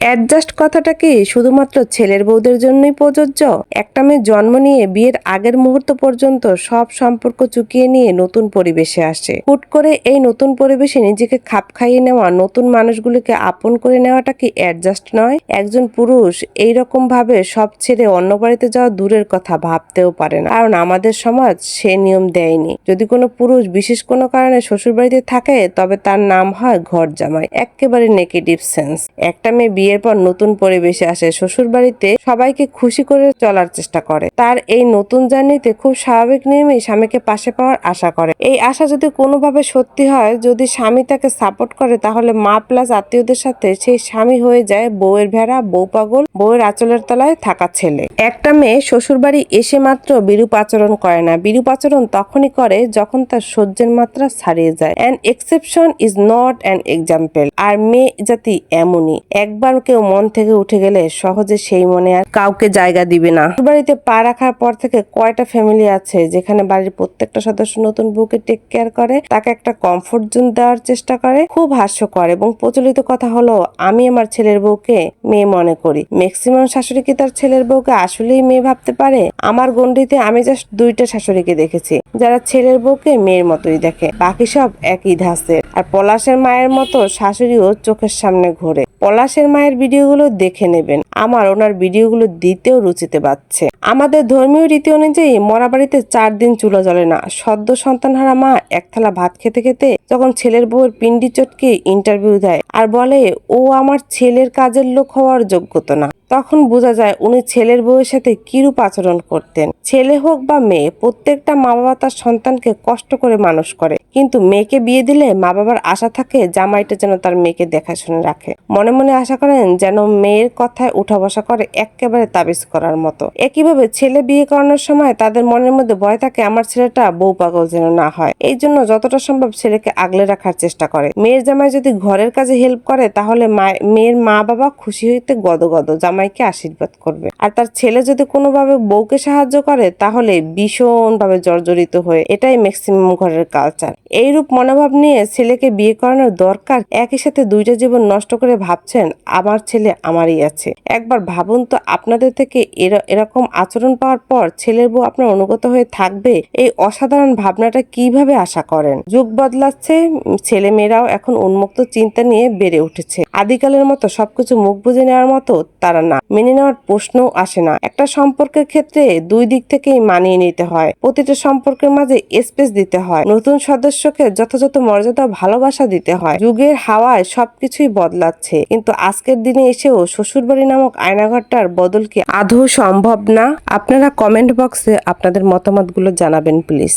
Adjust কথাটা কি শুধুমাত্র ছেলের বউদের জন্যই প্রযোজ্য? একটা মেয়ে জন্ম নিয়ে বিয়ের আগের মুহূর্ত পর্যন্ত সব সম্পর্ক চুকিয়ে নিয়ে নতুন পরিবেশে আসে। হুট করে এই নতুন পরিবেশে নিজেকে খাপ খাইয়ে নেওয়া নতুন মানুষগুলিকে আপন করে নেওয়াটা কি অ্যাডজাস্ট নয়? একজন পুরুষ এই রকম ভাবে সব ছেড়ে অন্য বাড়িতে যাওয়া দূরের কথা ভাবতেও পারে না। কারণ আমাদের সমাজ সে নিয়ম দেয়নি। যদি কোনো পুরুষ বিশেষ কোনো কারণে শ্বশুর বাড়িতে থাকে, তবে তার নাম হয় ঘর জামাই একেবারে নেগেটিভ সেন্স একটা মেয়ে বিয়ের পর নতুন পরিবেশে আসে। শ্বশুর বাড়িতে সবাইকে খুশি করে চলার চেষ্টা করে। তার এই নতুন জার্নিতে খুব স্বাভাবিক নিয়মেই স্বামীকে পাশে পাওয়ার আশা করে। এই আশা যদি কোনোভাবে সত্যি হয়, যদি স্বামী তাকে সাপোর্ট করে, তাহলে মা প্লাস আত্মীয়দের সাথে সেই স্বামী হয়ে যায় বউয়ের ভেড়া, বউ পাগল, বউয়ের আঁচলের তলায় থাকা ছেলে। একটা মেয়ে শ্বশুর বাড়ি এসে মাত্র বিরূপ আচরণ করে না। বিরূপ আচরণ তখনই করে যখন তার সহ্যের মাত্রা ছাড়িয়ে যায়। An exception is not an example আর মেয়ে জাতি এমনই। একবার কেউ মন থেকে উঠে গেলে সহজে সেই মনে আর কাউকে জায়গা দিবে না। বাড়িতে পা রাখার পর থেকে কয়টা ফ্যামিলি আছে যেখানে বাড়ির প্রত্যেকটা সদস্য নতুন বউকে টেক কেয়ার করে, তাকে একটা কমফোর্ট জোন দেওয়ার চেষ্টা করে, খুব হাস্যকর এবং প্রচলিত কথা হলো, আমি আমার ছেলের বউকে মেয়ে মনে করি। ম্যাক্সিমাম শাশুড়ি কি তার ছেলের বউকে আসলেই মেয়ে ভাবতে পারে? আমার গণ্ডিতে আমি জাস্ট দুইটা শাশুড়িকে দেখেছি, যারা ছেলের বউকে মেয়ের মতোই দেখে। বাকি সব একই ধাঁচের। আর পলাশের মায়ের মতো শাশুড়িও চোখের সামনে ঘোরে। পলাশের মায়ের ভিডিওগুলো দেখে নেবেন। আমার ওনার ভিডিওগুলো দিতেও রুচিতে পাচ্ছে। আমাদের ধর্মীয় রীতি অনুযায়ী মরা বাড়িতে চার দিন চুলো জ্বলে না। সদ্য সন্তানহারা মা এক থালা ভাত খেতে খেতে যখন ছেলের বউয়ের পিন্ডি চটকে ইন্টারভিউ দেয় আর বলে, ও আমার ছেলের কাজের লোক হওয়ার যোগ্যতা না। তখন বোঝা যায় উনি ছেলের বউয়ের সাথে কিরূপ আচরণ করতেন। ছেলে হোক বা মেয়ে, প্রত্যেকটা মা বাবা তার সন্তানকে কষ্ট করে মানুষ করে। কিন্তু মেয়েকে বিয়ে দিলে মা বাবার আশা থাকে জামাইটা যেন তার মেয়েকে দেখাশুনে রাখে। মনে মনে আশা করেন যেন মেয়ের কথায় উঠা বসা করে একেবারে তাবিজ করার মতো। একইভাবে ছেলে বিয়ে করানোর সময় তাদের মনের মধ্যে ভয় থাকে আমার ছেলেটা বউ পাগল যেন না হয়। এই জন্য যতটা সম্ভব ছেলেকে আগলে রাখার চেষ্টা করে। মেয়ের জামাই যদি ঘরের কাজে হেল্প করে, তাহলে মেয়ের মা বাবা খুশি হইতে গদগদ। জামাইকে আশীর্বাদ করবে। আর তার ছেলে যদি কোনোভাবে বউকে সাহায্য করে, তাহলে ভীষণভাবে জর্জরিত হয়ে এটাই ম্যাক্সিমাম ঘরের কালচার এইরূপ মনোভাব নিয়ে ছেলেকে বিয়ে করানোর দরকার, একই সাথে দুইটা জীবন নষ্ট করে ভাবছেন, আমার ছেলে আমারই আছে। একবার ভাবুন তো, আপনাদের থেকে এরা- এরকম আচরণ পাওয়ার পর ছেলের বউ আপনার অনুগত হয়ে থাকবে, এই অসাধারণ ভাবনাটা কীভাবে আশা করেন? যুগ বদলাচ্ছে ছেলে মেয়েরাও এখন উন্মুক্ত চিন্তা নিয়ে বেড়ে উঠেছে। আদিকালের মতো সবকিছু মুখ বুঝে নেওয়ার মতো তারা না। মেনে নেওয়ার প্রশ্ন আসে না। একটা সম্পর্কের ক্ষেত্রে দুই দিক থেকেই মানিয়ে নিতে হয়। প্রতিটা সম্পর্কের মাঝে স্পেস দিতে হয়। নতুন সদস্যকে যথাযথ মর্যাদা, ভালোবাসা দিতে হয়। যুগের হাওয়ায় সবকিছুই বদলাচ্ছে। কিন্তু আজকের দিনে এসেও শ্বশুরবাড়ি নামক আয়নাঘরটার বদল কি আদৌ সম্ভব না? আপনারা কমেন্ট বক্সে আপনাদের মতামতগুলো জানাবেন, প্লিজ।